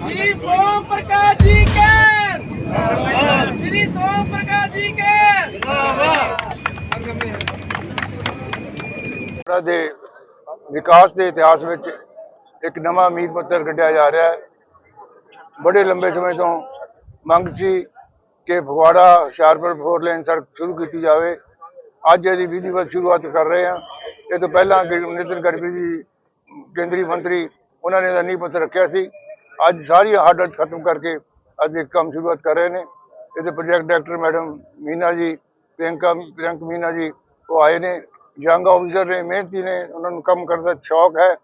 श्री ਦੇ ਵਿਕਾਸ ਦੇ ਇਤਿਹਾਸ ਵਿੱਚ ਇੱਕ ਨਵਾਂ ਅਮੀਰ ਪੱਤਰ ਕੱਢਿਆ ਜਾ ਰਿਹਾ ਹੈ। ਬੜੇ ਲੰਬੇ ਸਮੇਂ ਤੋਂ ਮੰਗ ਸੀ ਕਿ ਫਗਵਾੜਾ ਹੁਸ਼ਿਆਰਪੁਰ ਫੋਰ ਲੇਨ ਸੜਕ ਸ਼ੁਰੂ ਕੀਤੀ ਜਾਵੇ। ਅੱਜ ਇਹਦੀ ਵਿਧੀ ਵਿਧੀਵਤ ਸ਼ੁਰੂਆਤ ਕਰ ਰਹੇ ਹਾਂ। ਇਹ ਤੋਂ ਪਹਿਲਾਂ ਨਿਤਨ ਗਡਕਰੀ ਜੀ ਕੇਂਦਰੀ ਮੰਤਰੀ ਉਹਨਾਂ ਨੇ ਇਹਦਾ ਨੀਂਹ ਪੱਥਰ ਰੱਖਿਆ ਸੀ। ਅੱਜ ਸਾਰੀਆਂ ਹੱਡਾਂ ਖਤਮ ਕਰਕੇ ਅੱਜ ਇਹ ਕੰਮ ਸ਼ੁਰੂਆਤ ਕਰ ਰਹੇ ਨੇ। ਇਹਦੇ ਪ੍ਰੋਜੈਕਟ ਡਾਇਰੈਕਟਰ ਮੈਡਮ ਮੀਨਾ ਜੀ, ਪ੍ਰਿਯੰਕਾ, ਪ੍ਰਿਯੰਕ ਮੀਨਾ ਜੀ ਉਹ ਆਏ ਨੇ। ਯੰਗ ਆਫੀਸਰ ਨੇ, ਮਿਹਨਤੀ ਨੇ, ਉਹਨਾਂ ਨੂੰ ਕੰਮ ਕਰਨ ਦਾ ਸ਼ੌਕ ਹੈ।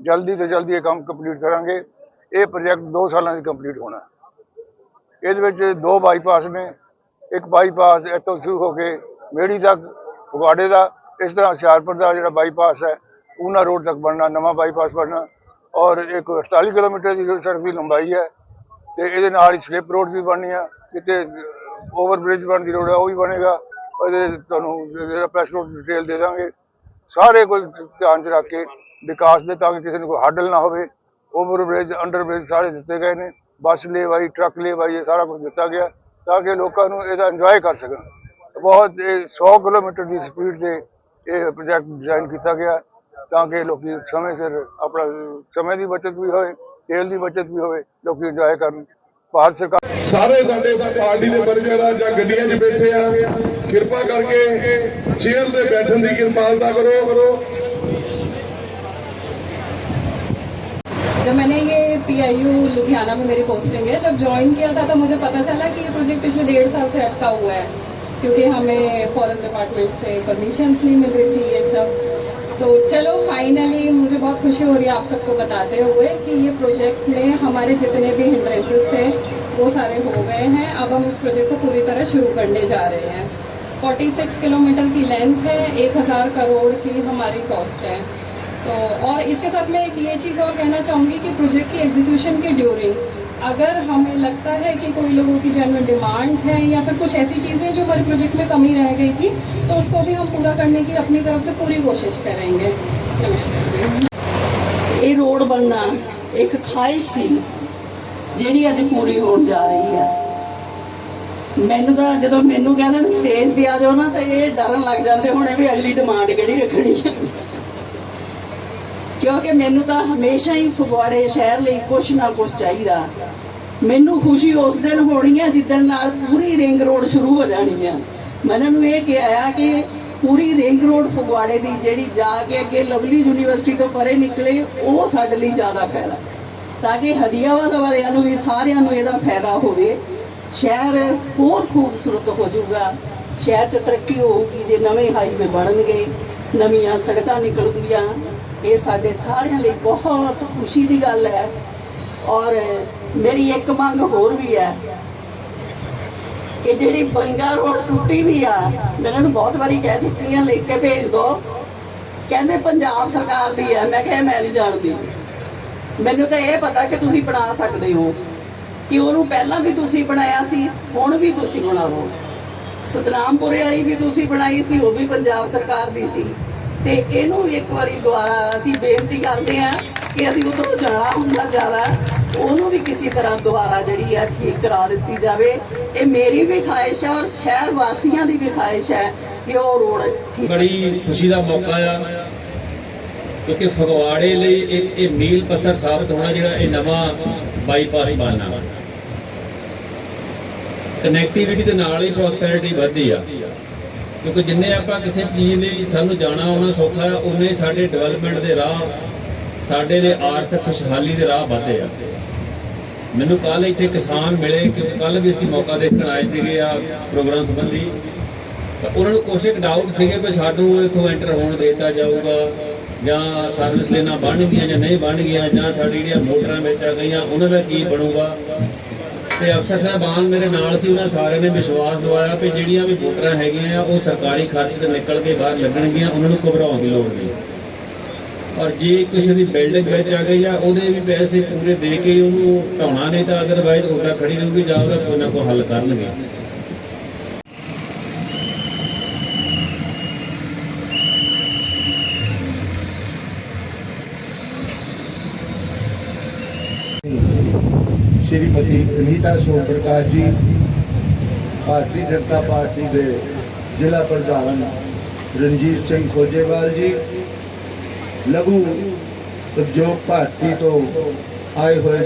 ਜਲਦੀ ਤੋਂ ਜਲਦੀ ਇਹ ਕੰਮ ਕੰਪਲੀਟ ਕਰਾਂਗੇ। ਇਹ ਪ੍ਰੋਜੈਕਟ 2 ਸਾਲਾਂ 'ਚ ਕੰਪਲੀਟ ਹੋਣਾ। ਇਹਦੇ ਵਿੱਚ ਦੋ ਬਾਈਪਾਸ ਨੇ। ਇੱਕ ਬਾਈਪਾਸ ਇੱਥੋਂ ਸ਼ੁਰੂ ਹੋ ਕੇ ਮੇੜੀ ਤੱਕ, ਫਗਵਾੜੇ ਦਾ। ਇਸ ਤਰ੍ਹਾਂ ਹੁਸ਼ਿਆਰਪੁਰ ਦਾ ਜਿਹੜਾ ਬਾਈਪਾਸ ਹੈ, ਪੂਨਾ ਰੋਡ ਤੱਕ ਬਣਨਾ, ਨਵਾਂ ਬਾਈਪਾਸ ਬਣਨਾ। ਔਰ ਇੱਕ 48 ਕਿਲੋਮੀਟਰ ਦੀ ਸੜਕ ਦੀ ਲੰਬਾਈ ਹੈ ਤੇ ਇਹਦੇ ਨਾਲ ਹੀ ਸਲਿੱਪ ਰੋਡ ਵੀ ਬਣਨੀ ਆ, ਕਿਤੇ ਓਵਰ ਬ੍ਰਿਜ ਬਣਨ ਦੀ ਲੋੜ ਹੈ, ਉਹ ਵੀ ਬਣੇਗਾ। ਉਹਦੇ ਤੁਹਾਨੂੰ ਜਿਹੜਾ ਪ੍ਰੈਸ ਨੋਟ ਡਿਟੇਲ ਦੇ ਦਾਂਗੇ। ਸਾਰੇ ਕੁਝ ਧਿਆਨ ਚ ਰੱਖ ਕੇ ਵਿਕਾਸ ਦੇ ਤਾਂ ਕਿ ਕਿਸੇ ਨੂੰ ਕੋਈ ਹਾਡਲ ਨਾ ਹੋਵੇ। ਓਵਰ ਬ੍ਰਿਜ ਅੰਡਰ ਬ੍ਰਿਜ ਸਾਰੇ ਦਿੱਤੇ ਗਏ ਨੇ। ਬੱਸ ਲੇਵਾਈ, ਟਰੱਕ ਲੇਵਾਈ, ਇਹ ਸਾਰਾ ਕੁਝ ਦਿੱਤਾ ਗਿਆ ਤਾਂ ਕਿ ਲੋਕਾਂ ਨੂੰ ਇਹਦਾ ਇੰਜੋਏ ਕਰ ਸਕਣ। ਬਹੁਤ ਇਹ 100 ਕਿਲੋਮੀਟਰ ਦੀ ਸਪੀਡ ਤੇ ਇਹ ਪ੍ਰੋਜੈਕਟ ਡਿਜ਼ਾਈਨ ਕੀਤਾ ਗਿਆ। ਤਾਂ ਕਿ ਲੋਕੀ ਸਮੇਂ ਸਿਰ ਆਪਣਾ ਸਮੇਂ ਦੀ ਬਚਤ ਵੀ ਹੋਵੇ ਤੇਲ ਦੀ ਬਚਤ ਵੀ ਹੋਵੇ ਲੋਕੀ ਇੰਜੋਏ ਕਰਨ ਭਾਰਤ ਸਰਕਾਰ ਸਾਰੇ ਸਾਡੇ ਪਾਰਟੀ ਦੇ ਵਰਕਰ ਆ ਜਾਂ ਗੱਡੀਆਂ 'ਚ ਬੈਠੇ ਆ ਕਿਰਪਾ ਕਰਕੇ ਚੇਅਰ ਤੇ ਬੈਠਣ ਦੀ ਕਿਰਪਾਲਤਾ ਕਰੋ जब मैंने ये पीआईयू लुधियाना में मेरी पोस्टिंग है जब ज्वाइन किया था तो मुझे पता चला कि ये प्रोजेक्ट पिछले डेढ़ साल से अटका हुआ है क्योंकि हमें फॉरेस्ट डिपार्टमेंट से परमिशंस नहीं मिल रही थी ये सब तो चलो फाइनली मुझे बहुत खुशी हो रही है आप सबको बताते हुए कि ये प्रोजेक्ट में हमारे जितने भी हिंड्रेंसेस थे, वो सारे हो गए हैं। अब हम इस प्रोजेक्ट को पूरी तरह शुरू करने जा रहे हैं। 46 किलोमीटर की लेंथ है 1000 करोड़ की हमारी कॉस्ट है। तो और इसके साथ मैं एक ये चीज़ और कहना चाहूँगी कि प्रोजेक्ट की एग्जीक्यूशन के ड्यूरिंग अगर हमें लगता है कि कोई लोगों की जेनुअन डिमांड्स हैं या फिर कुछ ऐसी चीज़ें जो हमारे प्रोजेक्ट में कमी रह गई थी तो उसको भी हम पूरा करने की अपनी तरफ से पूरी कोशिश करेंगे नमस्कार जी ਇਹ ਰੋਡ ਬਣਨਾ ਇੱਕ ਖਾਹਿਸ਼ ਸੀ ਜਿਹੜੀ ਅੱਜ ਪੂਰੀ ਹੋਣ ਜਾ ਰਹੀ ਹੈ ਮੈਨੂੰ ਤਾਂ ਜਦੋਂ ਮੈਨੂੰ ਕਹਿੰਦੇ ਨੇ ਸਟੇਜ ਤੇ ਆ ਜਾਓ ਨਾ ਤਾਂ ਇਹ ਡਰਨ ਲੱਗ ਜਾਂਦੇ ਹੁਣੇ ਵੀ ਅਗਲੀ ਡਿਮਾਂਡ ਕਿਹੜੀ ਰੱਖਣੀ ਹੈ ਕਿਉਂਕਿ ਮੈਨੂੰ ਤਾਂ ਹਮੇਸ਼ਾ ਹੀ ਫਗਵਾੜੇ ਸ਼ਹਿਰ ਲਈ ਕੁਛ ਨਾ ਕੁਛ ਚਾਹੀਦਾ। ਮੈਨੂੰ ਖੁਸ਼ੀ ਉਸ ਦਿਨ ਹੋਣੀ ਹੈ ਜਿੱਦਣ ਨਾਲ ਪੂਰੀ ਰਿੰਗ ਰੋਡ ਸ਼ੁਰੂ ਹੋ ਜਾਣੀ ਹੈ ਮੈਂ ਇਹਨਾਂ ਨੂੰ ਇਹ ਕਿਹਾ ਆ ਕਿ ਪੂਰੀ ਰਿੰਗ ਰੋਡ ਫਗਵਾੜੇ ਦੀ ਜਿਹੜੀ ਜਾ ਕੇ ਅੱਗੇ ਲਵਲੀ ਯੂਨੀਵਰਸਿਟੀ ਤੋਂ ਪਰੇ ਨਿਕਲੇ, ਉਹ ਸਾਡੇ ਲਈ ਜ਼ਿਆਦਾ ਫਾਇਦਾ। ਤਾਂ ਕਿ ਹਦੀਆਵਾਦ ਵਾਲਿਆਂ ਨੂੰ ਵੀ, ਸਾਰਿਆਂ ਨੂੰ ਇਹਦਾ ਫਾਇਦਾ ਹੋਵੇ। ਸ਼ਹਿਰ ਹੋਰ ਖੂਬਸੂਰਤ ਹੋ ਜਾਊਗਾ। ਸ਼ਹਿਰ 'ਚ ਤਰੱਕੀ ਹੋਊਗੀ, ਜੇ ਨਵੇਂ ਹਾਈਵੇ ਬਣਨਗੇ। ਨਵੀਆਂ ਸੜਕਾਂ ਨਿਕਲਣਗੀਆਂ ਇਹ ਸਾਡੇ ਸਾਰਿਆਂ ਲਈ ਬਹੁਤ ਖੁਸ਼ੀ ਦੀ ਗੱਲ ਹੈ। ਔਰ ਮੇਰੀ ਇੱਕ ਮੰਗ ਹੋਰ ਵੀ ਹੈ ਕਿ ਜਿਹੜੀ ਬੰਗਾ ਰੋਡ ਟੁੱਟੀ ਵੀ ਆ ਮੈਂ ਇਹਨਾਂ ਨੂੰ ਬਹੁਤ ਵਾਰੀ ਕਹਿ ਚੁੱਕੀ ਹਾਂ ਲਿਖ ਕੇ ਭੇਜ ਦੋ। ਕਹਿੰਦੇ ਪੰਜਾਬ ਸਰਕਾਰ ਦੀ ਹੈ। ਮੈਂ ਕਿਹਾ, ਮੈਂ ਨਹੀਂ ਜਾਣਦੀ। ਮੈਨੂੰ ਤਾਂ ਇਹ ਪਤਾ ਕਿ ਤੁਸੀਂ ਬਣਾ ਸਕਦੇ ਹੋ ਕਿ ਉਹਨੂੰ ਪਹਿਲਾਂ ਵੀ ਤੁਸੀਂ ਬਣਾਇਆ ਸੀ, ਹੁਣ ਵੀ ਤੁਸੀਂ ਬਣਾਓ। ਸਤਨਾਮਪੁਰੇ ਵਾਲੀ ਵੀ ਤੁਸੀਂ ਬਣਾਈ ਸੀ ਉਹ ਵੀ ਪੰਜਾਬ ਸਰਕਾਰ ਦੀ ਸੀ। ਤੇ ਇਹਨੂੰ ਇੱਕ ਵਾਰੀ ਦੁਬਾਰਾ ਅਸੀਂ ਬੇਨਤੀ ਕਰਦੇ ਹਾਂ ਕਿ ਅਸੀਂ ਉਧਰੋਂ ਜਾਣਾ ਹੁੰਦਾ ਜ਼ਿਆਦਾ ਉਹਨੂੰ ਵੀ ਕਿਸੇ ਤਰ੍ਹਾਂ ਦੁਬਾਰਾ ਜਿਹੜੀ ਹੈ ਠੀਕ ਕਰਾ ਦਿੱਤੀ ਜਾਵੇ। ਇਹ ਮੇਰੀ ਵੀ ਖਾਹਿਸ਼ ਹੈ ਔਰ ਸ਼ਹਿਰ ਵਾਸੀਆਂ ਦੀ ਵੀ ਖਾਹਿਸ਼ ਹੈ ਕਿ ਉਹ ਰੋਡ ਠੀਕ ਬੜੀ ਖੁਸ਼ੀ ਦਾ ਮੌਕਾ ਆ ਕਿਉਂਕਿ ਫਗਵਾੜੇ ਲਈ ਇੱਕ ਇਹ ਮੀਲ ਪੱਥਰ ਸਾਬਤ ਹੋਣਾ ਜਿਹੜਾ ਇਹ ਨਵਾਂ ਬਾਈਪਾਸ ਬਣਨਾ। ਕਨੈਕਟੀਵਿਟੀ ਦੇ ਨਾਲ ਹੀ ਪ੍ਰੋਸਪੈਰਿਟੀ ਵਧਦੀ ਆ। ਕਿਉਂਕਿ ਜਿੰਨੇ ਆਪਾਂ ਕਿਸੇ ਚੀਜ਼ ਲਈ ਸਾਨੂੰ ਜਾਣਾ ਆਉਣਾ ਸੌਖਾ ਆ ਉਨੇ ਹੀ ਸਾਡੇ ਡਿਵੈਲਪਮੈਂਟ ਦੇ ਰਾਹ, ਸਾਡੇ ਲਈ ਆਰਥਿਕ ਖੁਸ਼ਹਾਲੀ ਦੇ ਰਾਹ ਵਧਦੇ ਆ। ਮੈਨੂੰ ਕੱਲ ਇੱਥੇ ਕਿਸਾਨ ਮਿਲੇ, ਕਿ ਕੱਲ ਵੀ ਅਸੀਂ ਮੌਕਾ ਦੇਖਣ ਆਏ ਸੀਗੇ ਆ ਪ੍ਰੋਗਰਾਮ ਸੰਬੰਧੀ। ਤਾਂ ਉਹਨਾਂ ਨੂੰ ਕੁਛ ਇੱਕ ਡਾਊਟ ਸੀਗੇ ਕਿ ਸਾਨੂੰ ਇੱਥੋਂ ਐਂਟਰ ਹੋਣ ਦਿੱਤਾ ਜਾਊਗਾ, ਜਾਂ ਸਰਵਿਸ ਲੈਣਾ ਗਈਆਂ ਜਾਂ ਨਹੀਂ ਬਣ ਗਈਆਂ, ਜਾਂ ਸਾਡੀ ਜਿਹੜੀਆਂ ਮੋਟਰਾਂ ਵਿੱਚ ਆ ਗਈਆਂ, ਉਹਨਾਂ ਦਾ ਕੀ ਬਣੂਗਾ। ਤੇ ਅਫਸਰ ਸਾਹਿਬਾਨ ਮੇਰੇ ਨਾਲ ਸੀ, ਉਹਨਾਂ ਸਾਰਿਆਂ ਨੇ ਵਿਸ਼ਵਾਸ ਦਿਵਾਇਆ ਕਿ ਜਿਹੜੀਆਂ ਵੀ ਵੋਟਰਾਂ ਹੈਗੀਆਂ ਆ, ਉਹ ਸਰਕਾਰੀ ਖਰਚ ਤੋਂ ਨਿਕਲ ਕੇ ਬਾਹਰ ਲੱਗਣਗੀਆਂ, ਉਹਨਾਂ ਨੂੰ ਘਬਰਾਉਣ ਦੀ ਲੋੜ ਨਹੀਂ। ਔਰ ਜੇ ਕਿਸੇ ਦੀ ਬਿਲਡਿੰਗ ਵਿੱਚ ਆ ਗਈ ਆ, ਉਹਦੇ ਵੀ ਪੈਸੇ ਪੂਰੇ ਦੇ ਕੇ ਉਹਨੂੰ ਢਾਉਣਾ ਨਹੀਂ ਤਾਂ ਅਦਰਵਾਈਜ਼ ਉਹਦਾ ਖੜੀ ਰਹੂਗੀ, ਜਾਂ ਉਹਦਾ ਕੋਈ ਨਾ ਕੋਈ ਹੱਲ ਕਰਨਗੇ। ਸ਼੍ਰੀਮਤੀ ਅਨੀਤਾ ਸੋਮ ਪ੍ਰਕਾਸ਼ ਜੀ, ਭਾਰਤੀ ਜਨਤਾ ਪਾਰਟੀ ਦੇ ਜ਼ਿਲ੍ਹਾ ਪ੍ਰਧਾਨ ਰਣਜੀਤ ਸਿੰਘ ਖੋਜੇਵਾਲ ਜੀ, ਲਘੂ ਉਦਯੋਗ ਭਾਰਤੀ ਤੋਂ ਆਏ ਹੋਏ